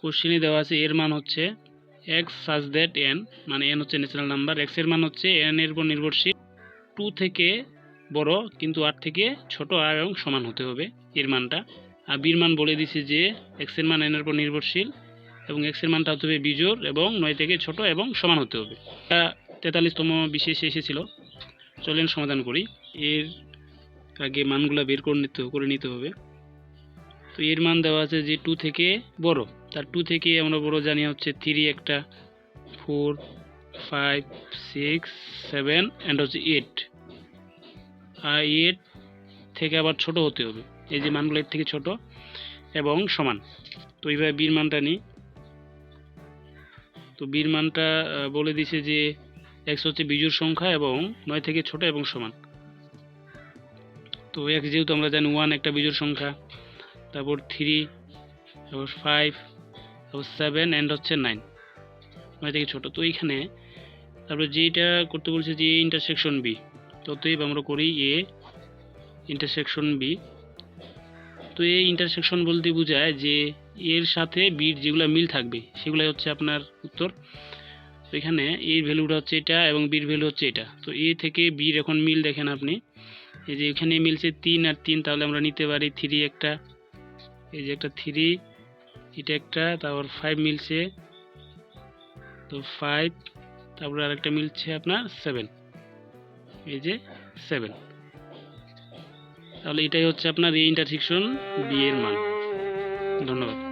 কোশ্চেনে দেওয়া আছে, এর মান হচ্ছে এক্স সাজ দ্যাট এন মানে এন হচ্ছে ন্যাচারাল নাম্বার এক্সের মান হচ্ছে এন এর উপর নির্ভরশীল। টু থেকে বড় কিন্তু আর থেকে ছোট আর এবং সমান হতে হবে, এর মানটা। আর বির মান বলে দিছে যে এক্সের মান এন এর উপর নির্ভরশীল এবং এক্সের মানটা হতে হবে বিজোর এবং নয় থেকে ছোট এবং সমান হতে হবে। এটা তেতাল্লিশতম বিশেষে এসেছিল। চলেন সমাধান করি। এর আগে মানগুলো বের করে নিতে করে নিতে হবে। তো এর মান দেওয়া আছে যে টু থেকে বড়। তার টু থেকে আমরা বড় জানি হচ্ছে থ্রি একটা four five six seven and হচ্ছে এইট আর এইট থেকে আবার ছোট হতে হবে। এই যে মানগুলো এর থেকে ছোট এবং সমান। তো এইভাবে বীর মানটা নিই। তো বীর মানটা বলে দিছে যে এক্স হচ্ছে বিজুর সংখ্যা এবং নয় থেকে ছোট এবং সমান। তো এক্স যেহেতু আমরা জানি ওয়ান একটা বিজোড় সংখ্যা, তারপর থ্রি তারপর ফাইভ সেভেন অ্যান্ড হচ্ছে নাইন নয় থেকে ছোট। তো এইখানে তারপর যেটা করতে বলছে যে ইন্টারসেকশন বি তো অতএব আমরা করি এ ইন্টারসেকশন বি তো এই ইন্টারসেকশন বলতে বোঝায় যে এর সাথে বির যেগুলো মিল থাকবে, সেগুলাই হচ্ছে আপনার উত্তর। তো এখানে এর ভ্যালুটা হচ্ছে এটা এবং বির ভ্যালু হচ্ছে এটা। তো এ থেকে বির এখন মিল দেখেন আপনি। এই যে এখানে মিলছে তিন আর তিন, তাহলে আমরা নিতে পারি থ্রি একটা। এই যে একটা থ্রি এটা একটা, তারপর ফাইভ মিলছে। তো ফাইভ তারপরে আরেকটা মিলছে আপনার সেভেন এই যে সেভেন তাহলে এটাই হচ্ছে আপনার এই ইন্টারসেকশন বি এর মান। ধন্যবাদ।